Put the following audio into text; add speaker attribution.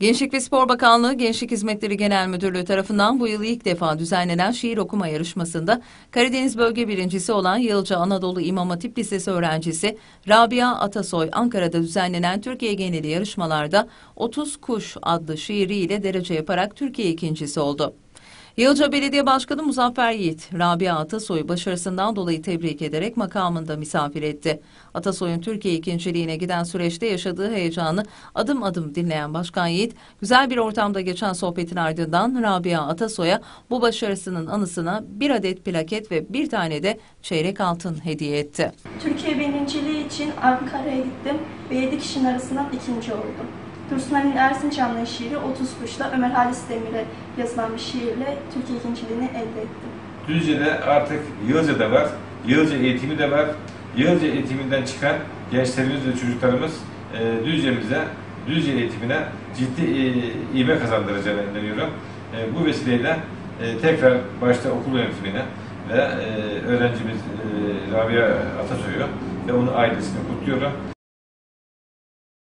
Speaker 1: Gençlik ve Spor Bakanlığı Gençlik Hizmetleri Genel Müdürlüğü tarafından bu yıl ilk defa düzenlenen şiir okuma yarışmasında Karadeniz Bölge Birincisi olan Yılca Anadolu İmam Hatip Lisesi öğrencisi Rabia Atasoy Ankara'da düzenlenen Türkiye geneli yarışmalarda 30 Kuş adlı şiiriyle derece yaparak Türkiye ikincisi oldu. Yılca Belediye Başkanı Muzaffer Yiğit, Rabia Atasoy'u başarısından dolayı tebrik ederek makamında misafir etti. Atasoy'un Türkiye ikinciliğine giden süreçte yaşadığı heyecanı adım adım dinleyen Başkan Yiğit, güzel bir ortamda geçen sohbetin ardından Rabia Atasoy'a bu başarısının anısına bir adet plaket ve bir tane de çeyrek altın hediye etti.
Speaker 2: Türkiye birinciliği için Ankara'ya gittim ve 7 kişinin arasından ikinci oldum. Dursun Ali Erzincan'ın şiiri 30 kuşla Ömer Halis Demir'e yazılan bir şiirle Türkiye ikinciliğini elde ettim.
Speaker 3: Düzce'de artık Yılca'da var, Yılca eğitimi de var. Yılca eğitiminden çıkan gençlerimiz ve çocuklarımız e, Düzce'mize, Düzce eğitimine ciddi e, ivme kazandıracağını inanıyorum. E, bu vesileyle e, tekrar başta okul yönetimine ve e, öğrencimiz e, Rabia Atasoy'u ve onun ailesini kutluyorum.